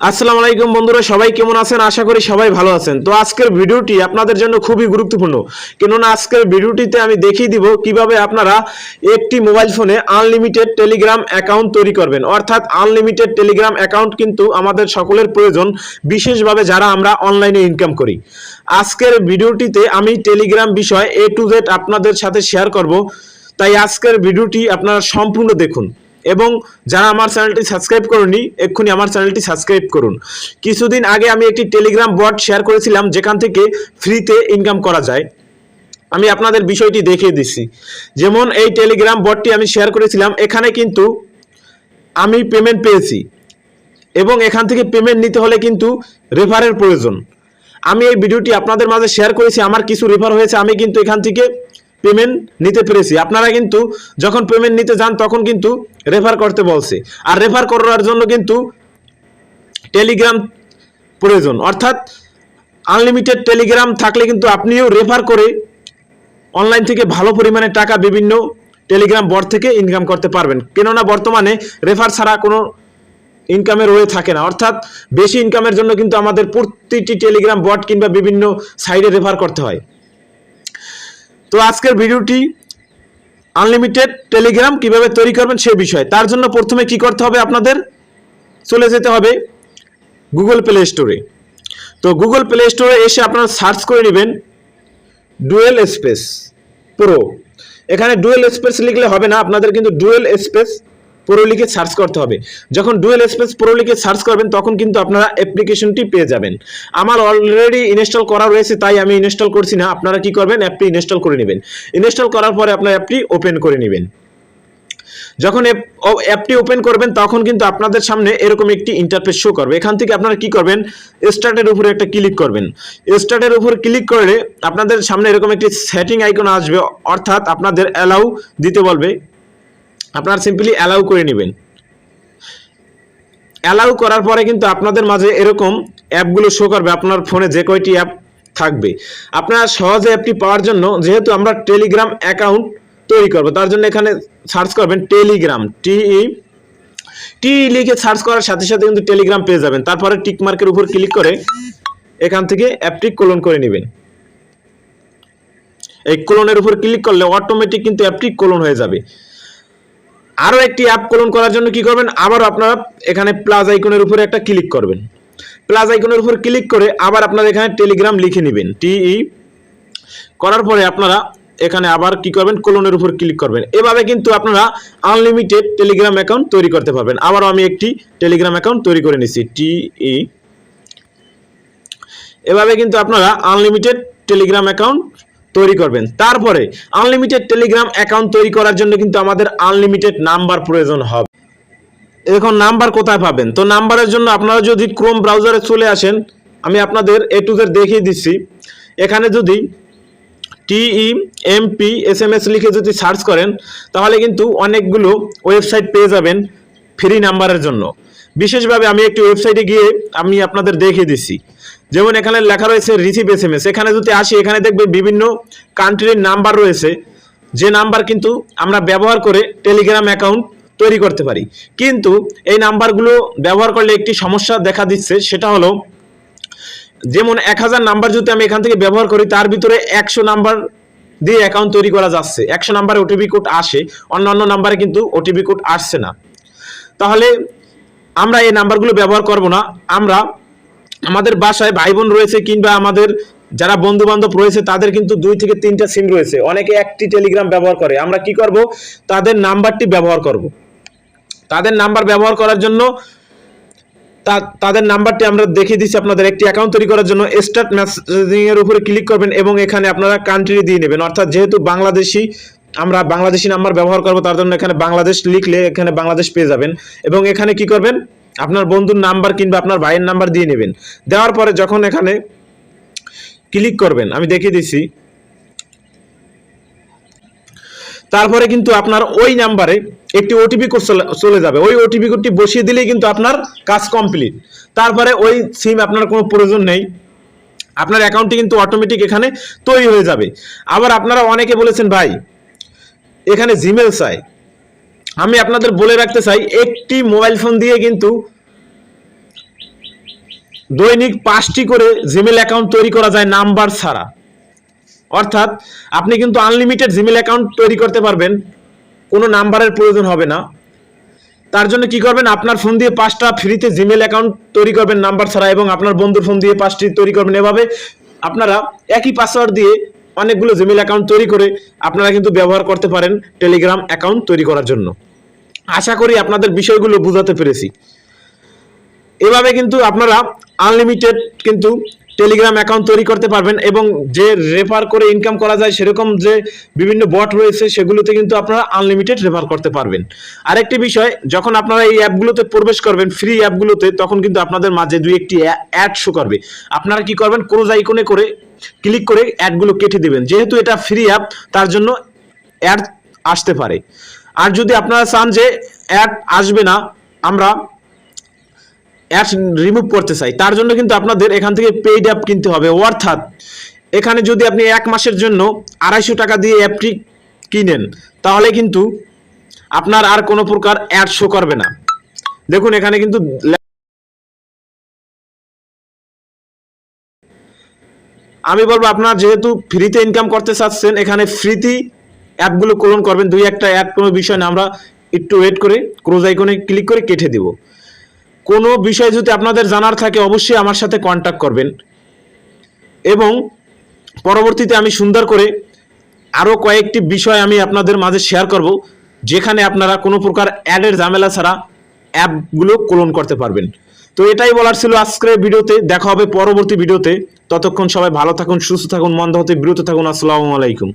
আসসালামু আলাইকুম বন্ধুরা, সবাই কেমন আছেন? আশা করি সবাই ভালো আছেন। তো আজকের ভিডিওটি আপনাদের জন্য খুবই গুরুত্বপূর্ণ। কেননা আজকের ভিডিওটিতে আমি দেখিয়ে দিব কীভাবে আপনারা একটি মোবাইল ফোনে আনলিমিটেড টেলিগ্রাম অ্যাকাউন্ট তৈরি করবেন। অর্থাৎ আনলিমিটেড টেলিগ্রাম অ্যাকাউন্ট কিন্তু আমাদের সকলের প্রয়োজন, বিশেষভাবে যারা আমরা অনলাইনে ইনকাম করি। আজকের ভিডিওটিতে আমি টেলিগ্রাম বিষয় এ টু জেড আপনাদের সাথে শেয়ার করব। তাই আজকের ভিডিওটি আপনারা সম্পূর্ণ দেখুন। এবং যারা আমার চ্যানেলটি সাবস্ক্রাইব করুনি, এক্ষুনি আমার চ্যানেলটি সাবস্ক্রাইব করুন। কিছুদিন আগে আমি একটি টেলিগ্রাম বট শেয়ার করেছিলাম, যেখান থেকে ফ্রিতে ইনকাম করা যায়। আমি আপনাদের বিষয়টি দেখিয়ে দিচ্ছি। যেমন এই টেলিগ্রাম বটটি আমি শেয়ার করেছিলাম, এখানে কিন্তু আমি পেমেন্ট পেয়েছি। এবং এখান থেকে পেমেন্ট নিতে হলে কিন্তু রেফারের প্রয়োজন। আমি এই ভিডিওটি আপনাদের মাঝে শেয়ার করেছি, আমার কিছু রেফার হয়েছে, আমি কিন্তু এখান থেকে পেমেন্ট নিতে পেরেছি। আপনারা কিন্তু যখন পেমেন্ট নিতে যান, তখন কিন্তু রেফার করতে বলছে। আর রেফার করার জন্য কিন্তু টেলিগ্রাম প্রয়োজন। অর্থাৎ আনলিমিটেড টেলিগ্রাম থাকলে কিন্তু আপনিও রেফার করে অনলাইন থেকে ভালো পরিমাণে টাকা বিভিন্ন টেলিগ্রাম বট থেকে ইনকাম করতে পারবেন। কেননা বর্তমানে রেফার ছাড়া কোনো ইনকামের ওয়ে থাকে না। অর্থাৎ বেশি ইনকামের জন্য কিন্তু আমাদের প্রতিটি টেলিগ্রাম বট কিংবা বিভিন্ন সাইডে রেফার করতে হয়। তো আজকের ভিডিওটি আনলিমিটেড টেলিগ্রাম কীভাবে তৈরি করবেন সে বিষয়ে। তার জন্য প্রথমে কি করতে হবে আপনাদের? চলে যেতে হবে গুগল প্লে স্টোরে তো গুগল প্লে স্টোরে এসে আপনারা সার্চ করে নেবেন ডুয়েল স্পেস প্রো এখানে ডুয়েল স্পেস লিখলে হবে না, আপনাদের কিন্তু ডুয়েল স্পেস প্রো লিখে সার্চ করতে হবে। যখন ডুয়েল স্পেস প্রো লিখে সার্চ করবেন, তখন কিন্তু আপনারা অ্যাপ্লিকেশনটি পেয়ে যাবেন। আমার অলরেডি ইনস্টল করা রয়েছে, তাই আমি ইনস্টল করছি না। আপনারা কি করবেন? অ্যাপটি ইনস্টল করে নেবেন। ইনস্টল করার পরে আপনার অ্যাপটি ওপেন করে নেবেন। যখন অ্যাপটি ওপেন করবেন, তখন কিন্তু আপনাদের সামনে এরকম একটি ইন্টারফেস শো করবে। এখান থেকে আপনারা কি করবেন? স্টার্টের উপরে একটা ক্লিক করবেন। স্টার্টের উপর ক্লিক করলে আপনাদের সামনে এরকম একটি সেটিং আইকন আসবে, অর্থাৎ আপনাদের অ্যালাউ দিতে বলবে। আপনারা সিম্পলি অ্যালাউ করে নেবেন। অ্যালাউ করার পরে কিন্তু আপনাদের মাঝে এরকম অ্যাপগুলো শো করবে, আপনার ফোনে যে কয়টি অ্যাপ থাকবে। আপনারা সহজে অ্যাপটি পাওয়ার জন্য যেহেতু আমরা টেলিগ্রাম অ্যাকাউন্ট তৈরি করব, তার জন্য এখানে সার্চ করবেন টেলিগ্রাম টি টি লিখে সার্চ করার সাথে সাথে কিন্তু টেলিগ্রাম পেয়ে যাবেন। তারপরে টিকমার্কের উপর ক্লিক করে এখান থেকে অ্যাপটি ক্লোন করে নেবেন। এই ক্লোনের উপর ক্লিক করলে অটোমেটিক কিন্তু অ্যাপটি ক্লোন হয়ে যাবে। আরও একটি অ্যাপ ক্লোন করার জন্য কি করবেন? আবার আপনারা এখানে প্লাস আইকনের উপরে একটা ক্লিক করবেন। প্লাস আইকনের উপর ক্লিক করে আবার আপনারা এখানে টেলিগ্রাম লিখে নেবেন। টিই করার পরে আপনারা এখানে আবার কি করবেন? কোলনের উপর ক্লিক করবেন। এভাবে কিন্তু আপনারা আনলিমিটেড টেলিগ্রাম অ্যাকাউন্ট তৈরি করতে পারবেন। আবারও আমি একটি টেলিগ্রাম অ্যাকাউন্ট তৈরি করে নিচ্ছি টিই এভাবে কিন্তু আপনারা আনলিমিটেড টেলিগ্রাম অ্যাকাউন্ট তৈরি করবেন। তারপরে আনলিমিটেড টেলিগ্রাম অ্যাকাউন্ট তৈরি করার জন্য কিন্তু আমাদের আনলিমিটেড নাম্বার প্রয়োজন হবে। এখন নাম্বার কোথায় পাবেন? তো নাম্বারের জন্য আপনারা যদি ক্রোম ব্রাউজারে চলে আসেন, আমি আপনাদের এ টু জেড দেখিয়ে দিচ্ছি। এখানে যদি টিই এমপি এস এম এস লিখে যদি সার্চ করেন, তাহলে কিন্তু অনেকগুলো ওয়েবসাইট পেয়ে যাবেন ফ্রি নাম্বারের জন্য। বিশেষভাবে আমি একটি ওয়েবসাইটে গিয়ে আমি আপনাদের দেখিয়ে দিচ্ছি। যেমন এখানে লেখা রয়েছে রিসিভ এস এম এস এখানে যদি আসি, এখানে দেখবেন বিভিন্ন কান্ট্রির নাম্বার রয়েছে। যে নাম্বার কিন্তু আমরা ব্যবহার করে টেলিগ্রাম অ্যাকাউন্ট তৈরি করতে পারি। কিন্তু এই নাম্বারগুলো ব্যবহার করলে একটি সমস্যা দেখা দিচ্ছে, সেটা হলো যেমন এক হাজার নাম্বার যদি আমি এখান থেকে ব্যবহার করি, তার ভিতরে একশো নাম্বার দিয়ে অ্যাকাউন্ট তৈরি করা যাচ্ছে। একশো নাম্বারে ওটিপি কোড আসে, অন্যান্য নাম্বারে কিন্তু ওটিপি কোড আসছে না। তাহলে আমরা এই নাম্বারগুলো ব্যবহার করব না। আমরা আমাদের বাসায় ভাই বোন রয়েছে কিংবা আমাদের যারা বন্ধু বান্ধব রয়েছে, তাদের কিন্তু দুই থেকে তিনটা সিম রয়েছে। অনেকে একটি টেলিগ্রাম ব্যবহার করে। আমরা কি করব? তাদের নাম্বারটি ব্যবহার করব। তাদের নাম্বার ব্যবহার করার জন্য তাদের নাম্বারটি আমরা দেখিয়ে দিচ্ছি আপনাদের। একটি অ্যাকাউন্ট তৈরি করার জন্য স্টার্ট মেসেজিং এর উপরে ক্লিক করবেন এবং এখানে আপনারা কান্ট্রি দিয়ে নেবেন। অর্থাৎ যেহেতু বাংলাদেশি, আমরা বাংলাদেশি নাম্বার ব্যবহার করব, তার জন্য এখানে বাংলাদেশ লিখলে এখানে বাংলাদেশ পেয়ে যাবেন। এবং এখানে কি করবেন? আপনার বন্ধুর নাম্বার কিংবা আপনার ভাইয়ের নাম্বার দিয়ে নেবেন। দেওয়ার পরে যখন এখানে ক্লিক করবেন, আমি দেখিয়ে দিচ্ছি তারপরে কিন্তু আপনার ওই নাম্বারে একটি ওটিপি কোড চলে- চলে যাবে। ওই ওটিপি কোডটি বসিয়ে দিলেই কিন্তু আপনার কাজ কমপ্লিট। তারপরে ওই সিম আপনার কোনো প্রয়োজন নেই। আপনার অ্যাকাউন্টটি কিন্তু অটোমেটিক এখানে তৈরি হয়ে যাবে। আবার আপনারা অনেকে বলেছেন, ভাই, এখানে জিমেল চাই। আমি আপনাদের বলে রাখতে চাই, একটি মোবাইল ফোন দিয়ে কিন্তু দৈনিক পাঁচটি করে জিমেল অ্যাকাউন্ট তৈরি করা যায় নাম্বার ছাড়া। অর্থাৎ আপনি কিন্তু আনলিমিটেড জিমেল অ্যাকাউন্ট তৈরি করতে পারবেন, কোনো নাম্বারের প্রয়োজন হবে না। তার জন্য কি করবেন, আপনার ফোন দিয়ে পাঁচটা ফ্রিতে জিমেল অ্যাকাউন্ট তৈরি করবেন নাম্বার ছাড়া এবং আপনার বন্ধুর ফোন দিয়ে পাঁচটি তৈরি করবেন। এভাবে আপনারা একই পাসওয়ার্ড দিয়ে অনেকগুলো জিমেল অ্যাকাউন্ট তৈরি করে আপনারা কিন্তু ব্যবহার করতে পারেন টেলিগ্রাম অ্যাকাউন্ট তৈরি করার জন্য। আশা করি আপনাদের বিষয়গুলো বোঝাতে পেরেছি। এভাবে কিন্তু আপনারা আনলিমিটেড কিন্তু টেলিগ্রাম অ্যাকাউন্ট তৈরি করতে পারবেন এবং যে রেফার করে ইনকাম করা যায় সেরকম যে বিভিন্ন বট রয়েছে সেগুলোতে কিন্তু আপনারা আনলিমিটেড রেফার করতে পারবেন। আরেকটি বিষয়, যখন আপনারা এই অ্যাপগুলোতে প্রবেশ করবেন ফ্রি অ্যাপগুলোতে তখন কিন্তু আপনাদের মাঝে দুই একটি অ্যাড শো করবে। আপনারা কি করবেন ক্রোজ আইকনে করে ক্লিক করে অ্যাডগুলো কেটে দেবেন। যেহেতু এটা ফ্রি অ্যাপ তার জন্য অ্যাড আসতে পারে। আর যদি আপনারা চান যে অ্যাড আসবে না, আমরা অ্যাড রিমুভ করতে চাই, তার জন্য কিন্তু আপনাদের এখান থেকে পেইড অ্যাপ কিনতে হবে। অর্থাৎ এখানে যদি আপনি এক মাসের জন্য আড়াইশো টাকা দিয়ে অ্যাপটি কিনেন, তাহলে কিন্তু আপনার আর কোনো প্রকার অ্যাড শো করবে না। দেখুন, এখানে কিন্তু আমি বলব, আপনার যেহেতু ফ্রিতে ইনকাম করতে চাচ্ছেন, এখানে ফ্রিতেই অ্যাপগুলো ক্লোন করবেন। দুই একটা অ্যাপ কোনো বিষয় না, আমরা একটু ওয়েট করে ক্রোজ আইকনে ক্লিক করে কেটে দেব। কোনো বিষয় যদি আপনাদের জানার থাকে, অবশ্যই আমার সাথে কন্ট্যাক্ট করবেন। এবং পরবর্তীতে আমি সুন্দর করে আরও কয়েকটি বিষয় আমি আপনাদের মাঝে শেয়ার করব, যেখানে আপনারা কোনো প্রকার অ্যাডের ঝামেলা ছাড়া অ্যাপগুলো ক্লোন করতে পারবেন। তো এটাই বলার ছিল আজকের ভিডিওতে, দেখা হবে পরবর্তী ভিডিওতে। ততক্ষণ সবাই ভালো থাকুন, সুস্থ থাকুন, মন্দ হতে বিরত থাকুন। আসসালামু আলাইকুম।